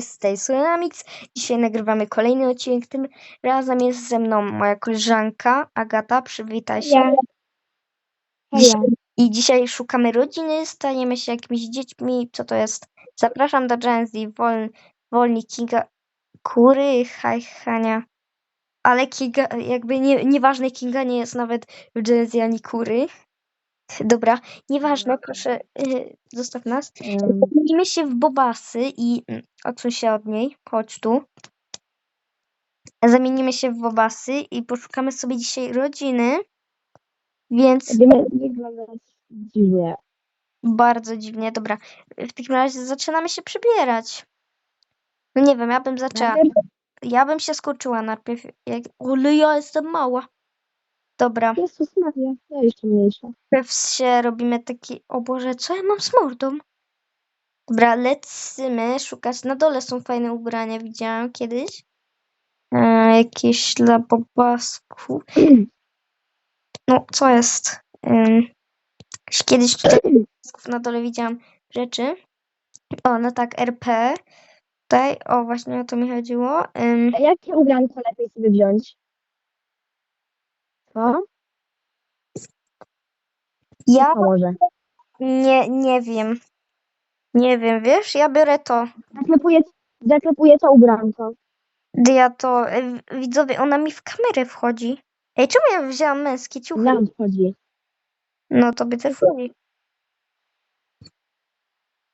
z tej Amix. Dzisiaj nagrywamy kolejny odcinek. Tym razem jest ze mną moja koleżanka Agata. Przywitaj się. Ja. Dzisiaj, I dzisiaj szukamy rodziny, stajemy się jakimiś dziećmi. Co to jest? Zapraszam do Genzy, Wol, Wolni Kinga, Kury, Haj, Hania. Ale Kinga, jakby nie, nieważne, Kinga nie jest nawet w Genzy ani Kury. Dobra, nieważne, proszę, yy, zostaw nas. Zamienimy się w Bobasy i mm, odsuń się od niej. Chodź tu. Zamienimy się w Bobasy i poszukamy sobie dzisiaj rodziny. Więc będziemy wyglądać dziwnie. bardzo dziwnie. Dobra, w takim razie zaczynamy się przybierać. No nie wiem, ja bym zaczęła. Ja bym się skurczyła najpierw. Jak... Ale ja jestem mała. Dobra, Jezus Maria, ja jeszcze mniejsza. najpierw się robimy taki. O Boże, co ja mam z mordą? Dobra, lecimy szukać. Na dole są fajne ubrania, widziałam kiedyś. E, jakieś dla bobasków. No, co jest? Ym, kiedyś tutaj na dole widziałam rzeczy. O, no tak, RP. Tutaj, o, właśnie o to mi chodziło. A jakie ubranko lepiej sobie wziąć? Co? ja może? nie, nie wiem. Nie wiem, wiesz, ja biorę to. Zaklepuję, zaklepuję to ubranko. Ja to, y, widzowie, ona mi w kamerę wchodzi. Ej, czemu ja wzięłam męskie ciuchy? Nam wchodzi. No, tobie też wchodzi.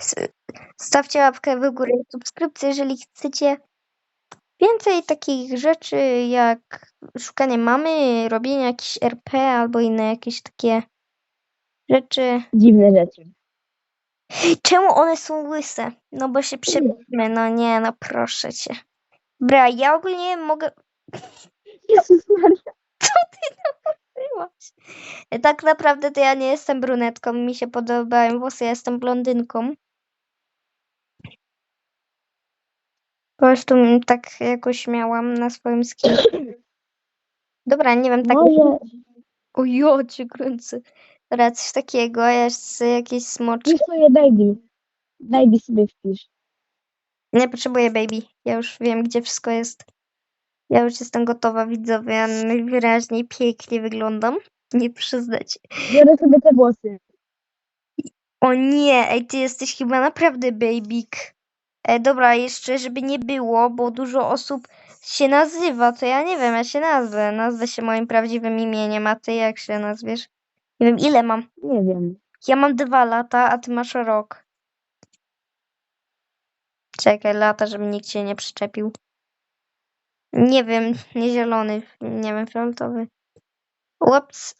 S- Stawcie łapkę w górę, subskrypcję, jeżeli chcecie więcej takich rzeczy jak szukanie mamy, robienie jakichś RP albo inne jakieś takie rzeczy. Dziwne rzeczy. Czemu one są łyse? No bo się przebijmy, no nie, no proszę cię. Bra, ja ogólnie mogę... Jezus Maria. Byłaś. Tak naprawdę to ja nie jestem brunetką, mi się podobają włosy, ja jestem blondynką. Po prostu tak jakoś miałam na swoim skin. Dobra, nie wiem, tak... Może O jocie kręcę. Dobra, coś takiego, jeszcze jakieś smoczki. wpisz sobie baby. Baby sobie wpisz. Nie potrzebuję baby, ja już wiem, gdzie wszystko jest. Ja już jestem gotowa, widzowie, ja najwyraźniej pięknie wyglądam. Nie przyznać. Biorę sobie te włosy. O nie, ej, ty jesteś chyba naprawdę babyk. E, dobra, jeszcze żeby nie było, bo dużo osób się nazywa, to ja nie wiem, ja się nazwę. Nazwę się moim prawdziwym imieniem, a ty jak się nazwiesz? Nie wiem, ile mam. Nie wiem. Ja mam dwa lata, a ty masz rok. Czekaj, lata, żeby nikt się nie przyczepił. Nie wiem, nie zielony, nie wiem, fioletowy. Ups.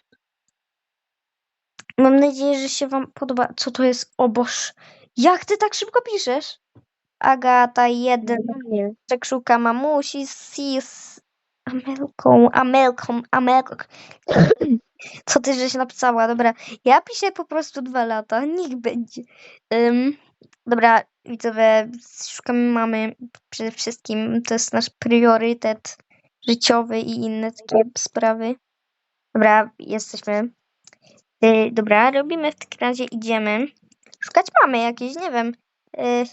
Mam nadzieję, że się wam podoba. Co to jest? O Boż. Jak ty tak szybko piszesz? Agata, jeden. Nie. Tak szuka mamusi, sis. Amelką, Amelką, Amelką. Co ty żeś napisała? Dobra, ja piszę po prostu dwa lata, niech będzie. Ym, dobra, widzowie, szukamy mamy przede wszystkim, to jest nasz priorytet życiowy i inne takie sprawy. Dobra, jesteśmy. Y, dobra, robimy w takim razie, idziemy. Szukać mamy jakieś, nie wiem. Y,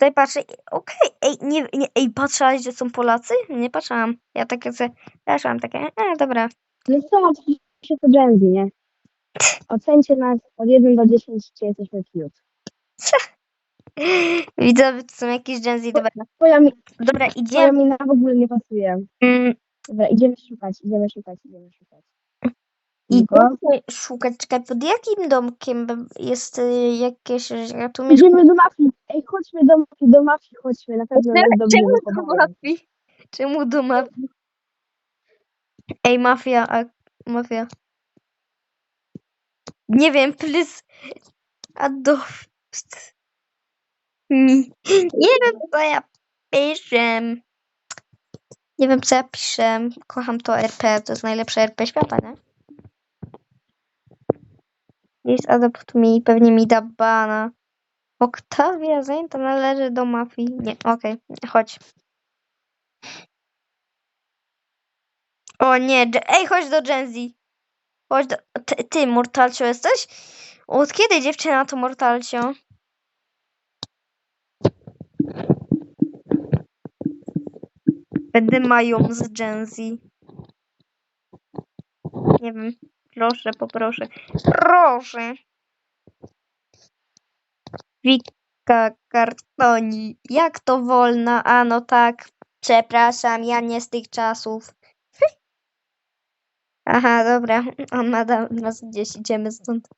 tutaj patrzę, okej, ej, nie, nie, ej, patrzałaś, że są Polacy? Nie patrzyłam. Ja takie sobie, patrzyłam takie, e, dobra. No co, się to Genzy, nie? Ocencie nas od 1 do 10, czy jesteśmy cute. Widzowie, to są jakieś Gen Z, dobra. Twoja mi, Dobra, twoja idziemy. mina w ogóle nie pasuje. Mm, Dobra, idziemy szukać, idziemy szukać, idziemy szukać. Idziemy szukać, czekaj, pod jakim domkiem jest y, jakieś, ja tu mieszkam. Idziemy do mafii. Ej, chodźmy do, do mafii, chodźmy. Na pewno nas dobrze Czemu do mafii? Czemu do mafii? Ej, mafia, a mafia. Nie wiem, please. Adopt mi. Nie wiem, co ja piszę. Nie wiem, co ja piszę. Kocham to RP, to jest najlepsze RP świata, nie? Jest adopt mi, pewnie mi da bana. Oktawia zajęta należy do mafii. Nie, okej, chodź. O nie, ej, chodź do Gen Z. Chodź do... Ty, ty, Mortalcio jesteś? Od kiedy dziewczyna to Mortalcio? Będę mają z Gen Z. Nie wiem. Proszę, poproszę. Proszę. Wika kartoni. Jak to wolna? A no tak. Przepraszam, ja nie z tych czasów. Aha, dobra. On ma nas gdzieś, idziemy stąd.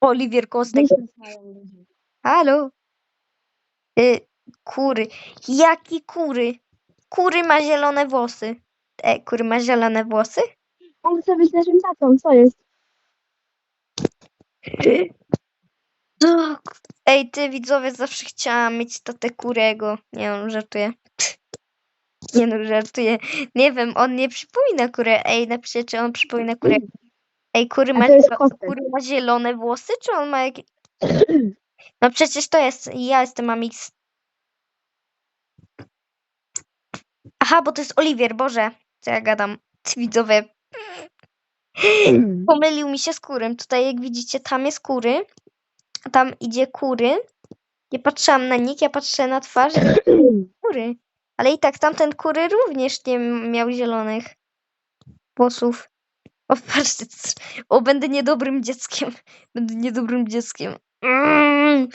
Oliwier Kostek. Halo? Y, kury. Jaki kury? Kury ma zielone włosy. E, kury ma zielone włosy? On chce być naszym tatą, co jest? Tak. Ej, ty widzowie, zawsze chciałam mieć tatę kurego. Nie no, żartuję. Nie no, żartuję. Nie wiem, on nie przypomina kurę. Ej, napiszcie, czy on przypomina kurę. Ej, kury A ma, to jest zielo- kostek. kury ma zielone włosy, czy on ma jakieś... No przecież to jest, ja jestem Amix. Aha, bo to jest Oliwier, Boże. Co ja gadam? Ty widzowie, pomylił mi się z kurym. Tutaj jak widzicie, tam jest kury, tam idzie kury. Nie patrzyłam na nick, ja patrzę na twarz i kury. Ale i tak tamten kury również nie miał zielonych włosów. O, patrzcie, o, będę niedobrym dzieckiem. Będę niedobrym dzieckiem. Mm.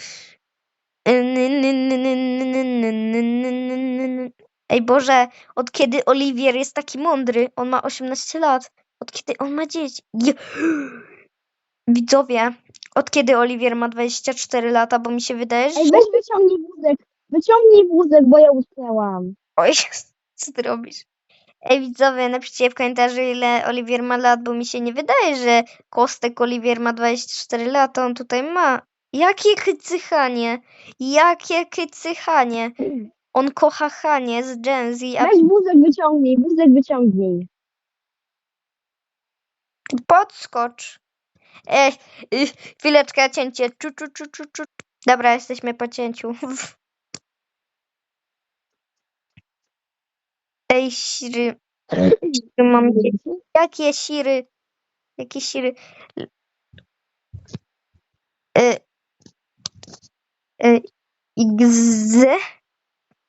Ej Boże, od kiedy Oliwier jest taki mądry? On ma 18 lat. Od kiedy on ma dzieci? Widzowie, od kiedy Oliwier ma 24 lata, bo mi się wydaje, że... Ej, weź wyciągnij wózek. Wyciągnij wózek, bo ja utknęłam. Oj, co ty robisz? Ej, widzowie, napiszcie w komentarzu, ile Oliwier ma lat, bo mi się nie wydaje, że Kostek Oliwier ma 24 lata, on tutaj ma. Jakie kycychanie? Jakie kycychanie? On kocha Hanie z Gen Z, a Weź wózek wyciągnij, wózek wyciągnij. podskocz. Ej, y, chwileczkę, cięcie. Czu, czu, czu, czu, czu. Dobra, jesteśmy po cięciu. Ej, Siry, mam Jakie siry? Jakie siry? Y, XZ?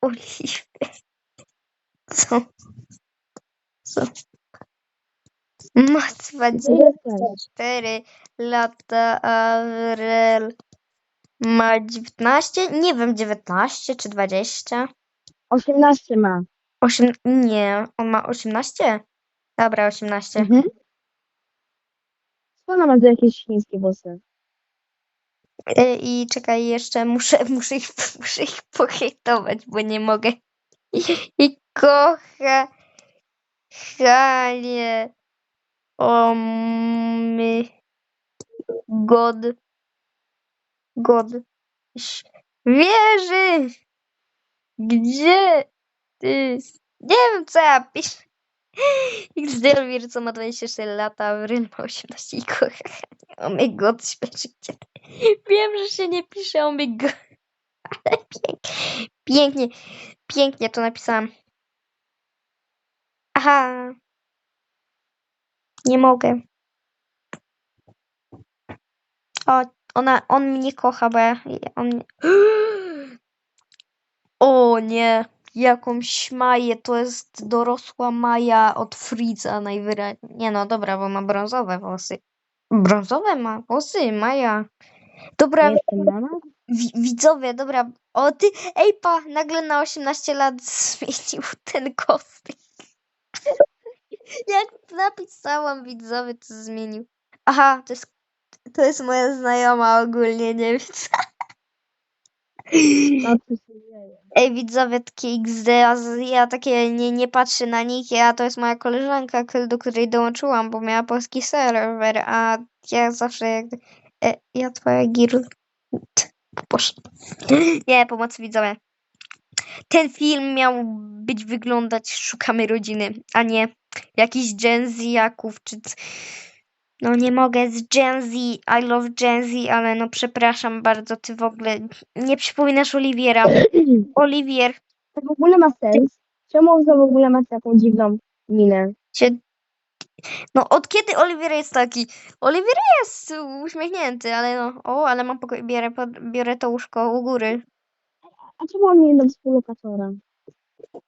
Oliwy. Co? Co? Ma 24 lata, Aurel ma 19? Nie wiem, 19 czy 20? 18 ma. 8, nie, on ma 18? Dobra, 18. Mhm. Co ona ma za jakieś chińskie włosy? E, I czekaj, jeszcze muszę, muszę ich, muszę ich pohejtować, bo nie mogę. I kocha Hanie. O my God. God. Wierzy. Gdzie ty? Nie wiem, co ja piszę. Xdelwir, co ma 24 lata, Avril ma 18 i kocha. O my God, śpieszycie. Wiem, że się nie pisze o my God. Ale pięknie, pięknie, pięknie to napisałam. Aha. Nie mogę. O, ona, on mnie kocha, bo ja, on mnie... O nie, jakąś Maję, to jest dorosła Maja od Friza najwyraźniej. Nie no, dobra, bo ma brązowe włosy. Brązowe ma włosy, Maja. Dobra, wi- widzowie, dobra. O ty, ej pa, nagle na 18 lat zmienił ten kostek. Jak napisałam widzowie, to zmienił. Aha, to jest, to jest moja znajoma ogólnie, nie dzieje? Ej, widzowie, takie XD, a ja takie nie, nie patrzę na nich, a to jest moja koleżanka, do której dołączyłam, bo miała polski serwer, a ja zawsze jak... E, ja twoja girl... Boże. Nie, pomocy widzowie. Ten film miał być wyglądać Szukamy rodziny, a nie jakiś Gen Z-jaków, czy... No nie mogę z Gen Z, I love Gen Z, ale no przepraszam bardzo, ty w ogóle nie przypominasz Oliwiera. Oliwier To w ogóle ma sens? Czemu on w ogóle ma taką dziwną minę? się... No od kiedy Oliwier jest taki? Oliwier jest uśmiechnięty, ale no... O, ale mam pokój, biorę, pod, biorę to łóżko u góry. A czemu on nie do współlokatora?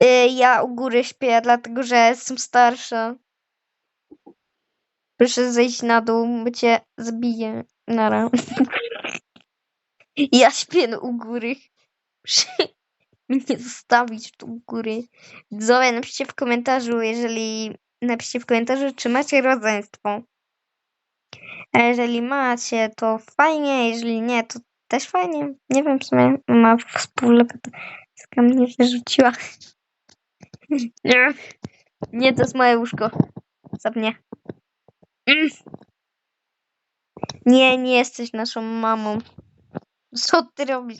Y, ja u góry śpię, dlatego że jestem starsza. Proszę zejść na dół, bo cię zabiję. Nara. ja śpię u góry. Proszę mnie zostawić tu u góry. Widzowie, napiszcie w komentarzu, jeżeli... Napiszcie w komentarzu, czy macie rodzeństwo. A jeżeli macie, to fajnie, jeżeli nie, to też fajnie. Nie wiem, w sumie ma współlokatorka mnie wyrzuciła. Nie, nie, to jest moje łóżko. Zapnie. Nie, nie jesteś naszą mamą. Co ty robisz?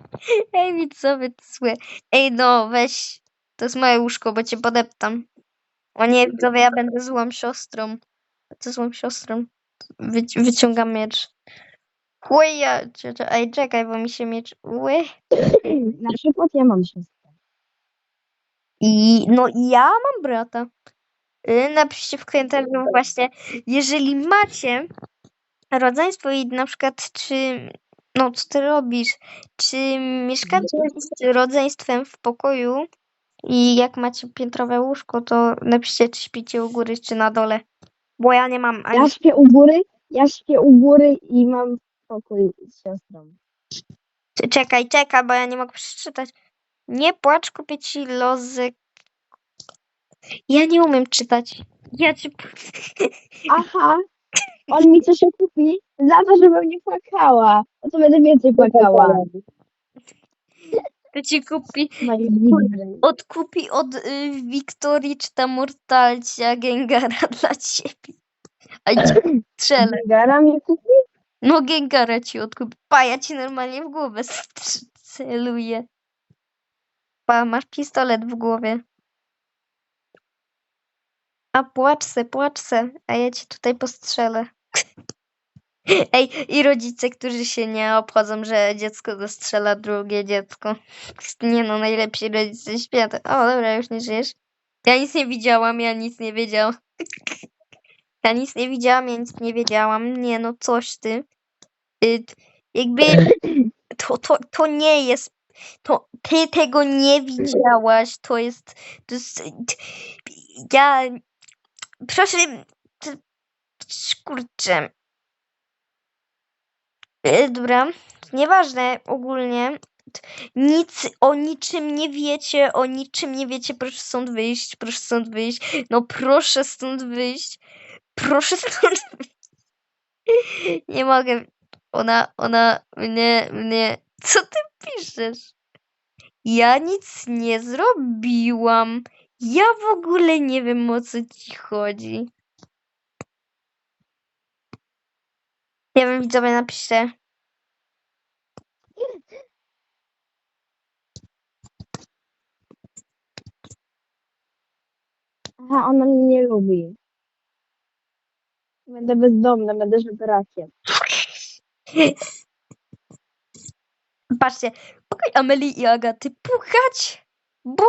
Ej, widzowie, to złe. Ej, no, weź. To jest moje łóżko, bo cię podeptam. O nie, widzowie, ja będę złą siostrą. Co złą siostrą? Wyci- wyciągam miecz. Łyja, ej, czekaj, bo mi się miecz... Ły. Na przykład ja mam siostrę. I no i ja mam brata. Y, Napiszcie w komentarzu właśnie, jeżeli macie rodzeństwo i na przykład czy, no co ty robisz, czy mieszkacie z rodzeństwem w pokoju i jak macie piętrowe łóżko, to napiszcie, czy śpicie u góry, czy na dole. Bo ja nie mam ani... Ja śpię u góry, ja śpię u góry i mam pokój z siostrą. Czekaj, czekaj, bo ja nie mogę przeczytać. Nie płacz, kupię ci lozek. Ja nie umiem czytać. Ja ci... Aha, on mi coś kupi za to, żebym nie płakała. No to będę więcej płakała. To ci kupi... Odkupi od y, Wiktorii czy tam Mortalcia Gengara dla ciebie. A cię strzelę. Gara mi kupi? No Gengara ci odkupi. Pa, ja ci normalnie w głowę celuję. Pa, masz pistolet w głowie. A płacz se, płacz se, a ja ci tutaj postrzelę. Ej, i rodzice, którzy się nie obchodzą, że dziecko zastrzela drugie dziecko. Nie no, najlepsi rodzice świata. O, dobra, już nie żyjesz. Ja nic nie widziałam, ja nic nie wiedziałam. Ja nic nie widziałam, ja nic nie wiedziałam. Nie no, coś ty. Y, jakby to, to, to nie jest. To ty tego nie widziałaś. To jest. To jest ja. Proszę. Kurczę. Y, Dobra, nieważne ogólnie. Nic o niczym nie wiecie, o niczym nie wiecie. Proszę stąd wyjść, proszę stąd wyjść. No proszę stąd wyjść. Proszę stąd wyjść. Nie mogę. Ona, ona mnie, mnie. Co ty piszesz? Ja nic nie zrobiłam. Ja w ogóle nie wiem o co ci chodzi. Nie wiem, widzowie, napiszcie. Aha, ona mnie nie lubi. Będę bezdomna, będę żebrakiem. Patrzcie, pukaj Amelii i Agaty, pukać, bo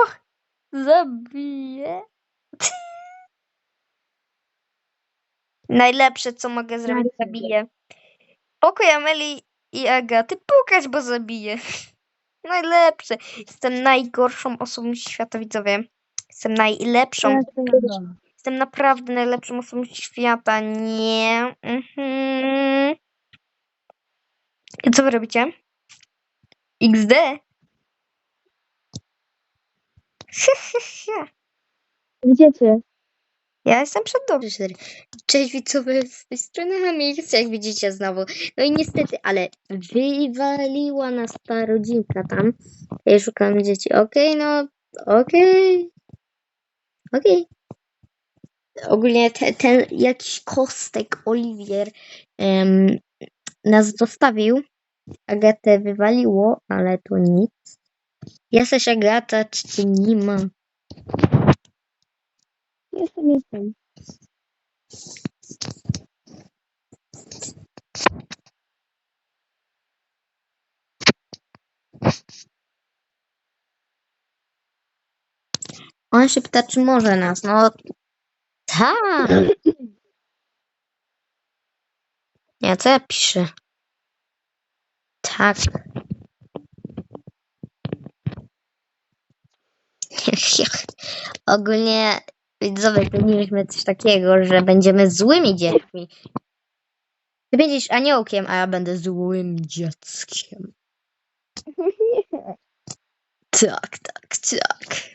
zabiję. Najlepsze, co mogę zrobić, zabiję. Pokój Amelii i Agaty, pukać, bo zabiję. Najlepsze. Jestem najgorszą osobą świata, widzowie. Jestem najlepszą. Jestem naprawdę najlepszą osobą świata. Nie. Mhm. I co wy robicie? XD. Gdzie ty? Ja jestem przed dobrze. Cześć widzowie, z tej strony jak widzicie znowu. No i niestety, ale wywaliła nas ta rodzinka tam. Ja szukam dzieci. Okej, no, okej. Okej. Ogólnie te, ten jakiś kostek Oliwier em, nas zostawił. Agatę wywaliło, ale to nic. Jesteś Agata, czy cię nie ma? Jestem, jestem. On się pyta, czy może nas. No tak. Nie, co ja piszę? Tak. Ogólnie widzowie mieliśmy coś takiego, że będziemy złymi dziećmi. Ty będziesz aniołkiem, a ja będę złym dzieckiem. Tak, tak, tak.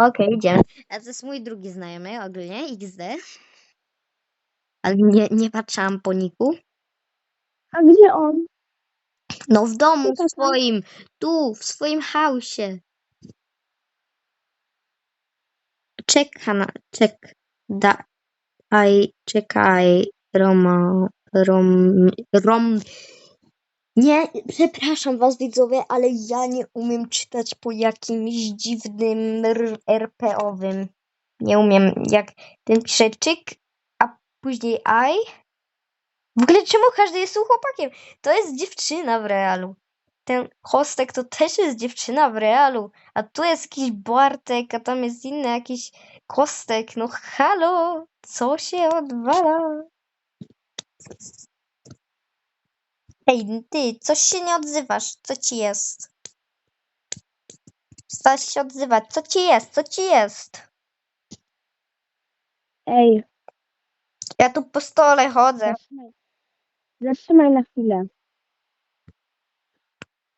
Okej, idziemy. A to jest mój drugi znajomy ogólnie, XD. Ale nie, nie patrzyłam po niku. A gdzie on? No w domu Tata. swoim, tu, w swoim chaosie. Czeka na, czek, da, aj, czekaj, Roma, rom, rom. Nie, przepraszam was widzowie, ale ja nie umiem czytać po jakimś dziwnym RP-owym. Nie umiem, jak ten pisze a później aj. W ogóle czemu każdy jest tu chłopakiem? To jest dziewczyna w realu. Ten hostek to też jest dziewczyna w realu. A tu jest jakiś Bartek, a tam jest inny jakiś kostek. No halo, co się odwala? Ej, ty, coś się nie odzywasz. Co ci jest? Stać się odzywać. Co ci jest? Co ci jest? Ej, Ja tu po stole chodzę. zatrzymaj. Zatrzymaj na chwilę.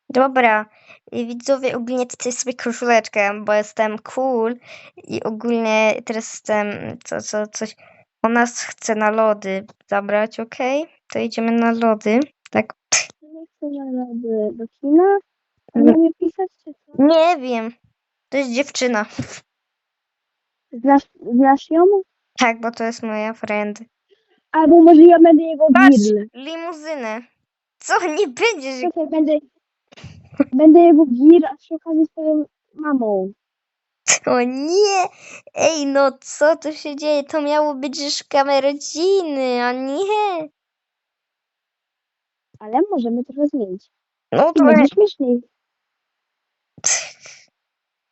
Dobra, widzowie, ogólnie tutaj sobie koszuleczkę, bo jestem cool i ogólnie teraz jestem, co, co, coś, o nas chce na lody zabrać, okej? To idziemy na lody, tak? Nie chcę lody do kina? Mnie pisać czy co? Nie wiem, to jest dziewczyna. Znasz, znasz ją? Tak, bo to jest moja friend. Albo może ja będę jego Patrz, girl. limuzynę. Co, nie będziesz? Czekaj, będę, będę jego girl, a przy okazji swoją mamą. O nie! Ej, no co tu się dzieje? To miało być życzkami rodziny, a nie. Ale możemy trochę zmienić. No I to będzie śmieszniej.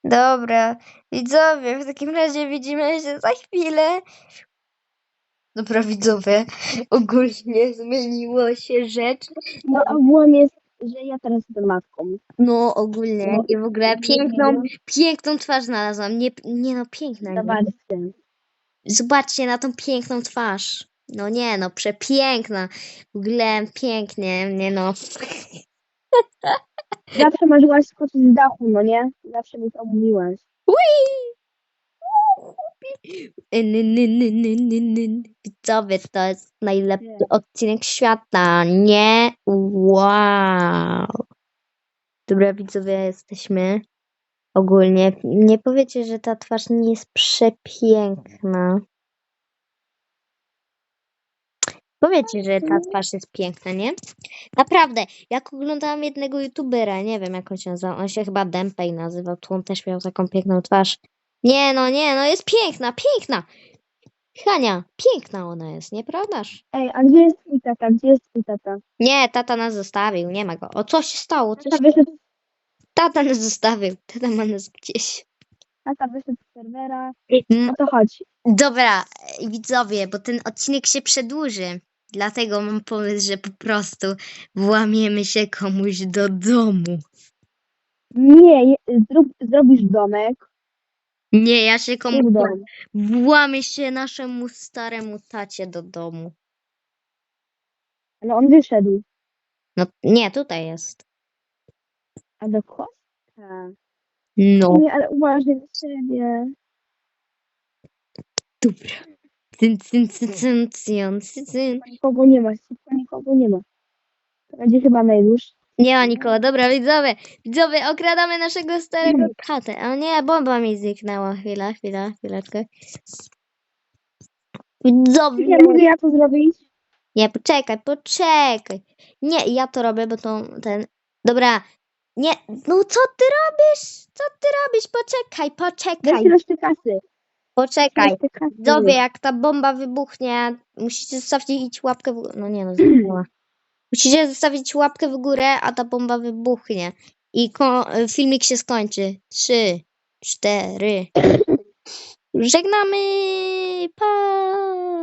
Dobra, widzowie, w takim razie widzimy się za chwilę. Dobra, widzowie, ogólnie zmieniło się rzecz. No ogółem jest, że ja teraz jestem matką. No, ogólnie No, i w ogóle piękną, no. piękną twarz znalazłam. Nie, nie no, piękna. nie? Zobaczcie. Zobaczcie na tą piękną twarz. No nie no, przepiękna. W ogóle pięknie, nie no. Zawsze marzyłaś skoczyć z dachu, no nie? Zawsze mi to mówiłaś. Widzowie, to jest najlepszy odcinek świata, nie? Wow. Dobra, widzowie, jesteśmy. Ogólnie, nie powiecie, że ta twarz nie jest przepiękna. Powiecie, że ta twarz jest piękna, nie? Naprawdę, jak oglądałam jednego youtubera, nie wiem jak on się nazywał, on się chyba Dempey nazywał, to on też miał taką piękną twarz. Nie no, nie no, jest piękna, piękna! Hania, piękna ona jest, nieprawdaż? Ej, a gdzie jest twój tata? Gdzie jest twój tata? Nie, tata nas zostawił, nie ma go. O, co się stało? Co Tata się... wyszedł, Tata nas zostawił, tata ma nas gdzieś. tata wyszedł z serwera. Mm, O to chodź. Dobra, widzowie, bo ten odcinek się przedłuży. Dlatego mam pomysł, że po prostu włamiemy się komuś do domu. Nie, je- zrób, zrobisz domek. Nie, ja się komuś Zrób dom. włamię się naszemu staremu tacie do domu. Ale on wyszedł. No nie, tutaj jest. A do kostka. No, Nie, ale uważaj na siebie. dobra. Cyn, cyn, cyn, cyn, cyn, cyn, cyn. Nikogo nie ma, nikogo nie ma. To będzie chyba najdłuższy. Nie ma nikogo. Dobra, widzowie, widzowie, okradamy naszego starego tatę. A nie, bomba mi zniknęła. Chwila, chwila, chwileczkę. Widzowie. Ja mogę ja to zrobić? Nie, poczekaj, poczekaj. Nie, ja to robię, bo to ten. Dobra. Nie, no co ty robisz? Co ty robisz? Poczekaj, poczekaj, Weź resztę kasy. Poczekaj. Widzowie, jak ta bomba wybuchnie, musicie zostawić łapkę w górę. No nie no, zniknęła. Musicie zostawić łapkę w górę, a ta bomba wybuchnie. I ko- filmik się skończy. Trzy, cztery. Żegnamy. Pa!